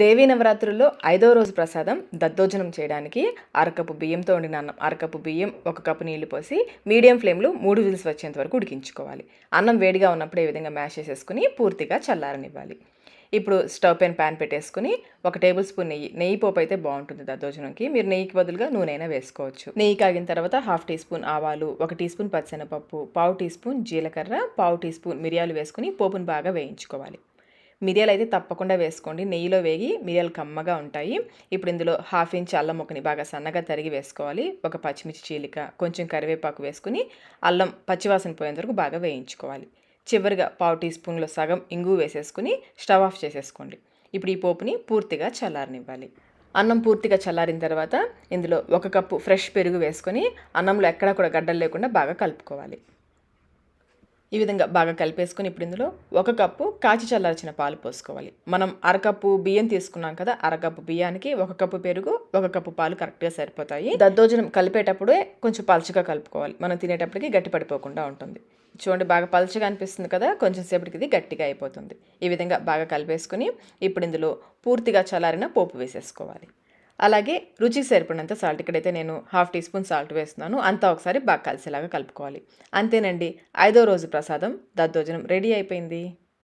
దేవీ నవరాత్రుల్లో ఐదో రోజు ప్రసాదం దద్దోజనం చేయడానికి అరకప్పు బియ్యంతో వండిన అన్నం అరకప్పు బియ్యం ఒక కప్పు నీళ్ళు పోసి మీడియం ఫ్లేమ్లో మూడు విజిల్స్ వచ్చేంత వరకు ఉడికించుకోవాలి. అన్నం వేడిగా ఉన్నప్పుడు ఈ విధంగా మ్యాష్ చేసేసుకుని పూర్తిగా చల్లారనివ్వాలి. ఇప్పుడు స్టవ్ పైన ప్యాన్ పెట్టేసుకుని ఒక టేబుల్ స్పూన్ నెయ్యి నెయ్యి పోపు అయితే బాగుంటుంది దద్దోజనంకి. మీరు నెయ్యికి బదులుగా నూనెైనా వేసుకోవచ్చు. నెయ్యి కాగిన తర్వాత హాఫ్ టీ స్పూన్ ఆవాలు ఒక టీ స్పూన్ పచ్చెనపప్పు పావు టీ స్పూన్ జీలకర్ర పావు టీ స్పూన్ మిరియాలు వేసుకుని పోపును బాగా వేయించుకోవాలి. మిరియాలు అయితే తప్పకుండా వేసుకోండి. నెయ్యిలో వేగి మిరియాలు కమ్మగా ఉంటాయి. ఇప్పుడు ఇందులో హాఫ్ ఇంచ్ అల్లం ముక్కని బాగా సన్నగా తరిగి వేసుకోవాలి. ఒక పచ్చిమిర్చి చీలిక కొంచెం కరివేపాకు వేసుకుని అల్లం పచ్చివాసన పోయేంత వరకు బాగా వేయించుకోవాలి. చివరిగా పావు టీ స్పూన్లో సగం ఇంగు వేసేసుకుని స్టవ్ ఆఫ్ చేసేసుకోండి. ఇప్పుడు ఈ పోపుని పూర్తిగా చల్లారనివ్వాలి. అన్నం పూర్తిగా చల్లారిన తర్వాత ఇందులో ఒక కప్పు ఫ్రెష్ పెరుగు వేసుకొని అన్నంలో ఎక్కడా కూడా గడ్డలు లేకుండా బాగా కలుపుకోవాలి. ఈ విధంగా బాగా కలిపేసుకొని ఇప్పుడు ఇందులో ఒక కప్పు కాచి చల్లార్చిన పాలు పోసుకోవాలి. మనం అరకప్పు బియ్యం తీసుకున్నాం కదా అరకప్పు బియ్యానికి ఒక కప్పు పెరుగు ఒక కప్పు పాలు కరెక్ట్గా సరిపోతాయి. దద్దోజనం కలిపేటప్పుడే కొంచెం పలుచగా కలుపుకోవాలి. మనం తినేటప్పటికి గట్టి పడిపోకుండా ఉంటుంది. చూడండి బాగా పలుచగా అనిపిస్తుంది కదా కొంచెం సేపటికి ఇది గట్టిగా అయిపోతుంది. ఈ విధంగా బాగా కలిపేసుకుని ఇప్పుడు ఇందులో పూర్తిగా చల్లారిన పోపు వేసేసుకోవాలి. అలాగే రుచికి సరిపడినంత సాల్ట్. ఇక్కడైతే నేను హాఫ్ టీ స్పూన్ సాల్ట్ వేస్తున్నాను. అంతా ఒకసారి బాగా కలిసేలాగా కలుపుకోవాలి. అంతేనండి ఐదో రోజు ప్రసాదం దద్దోజనం రెడీ అయిపోయింది.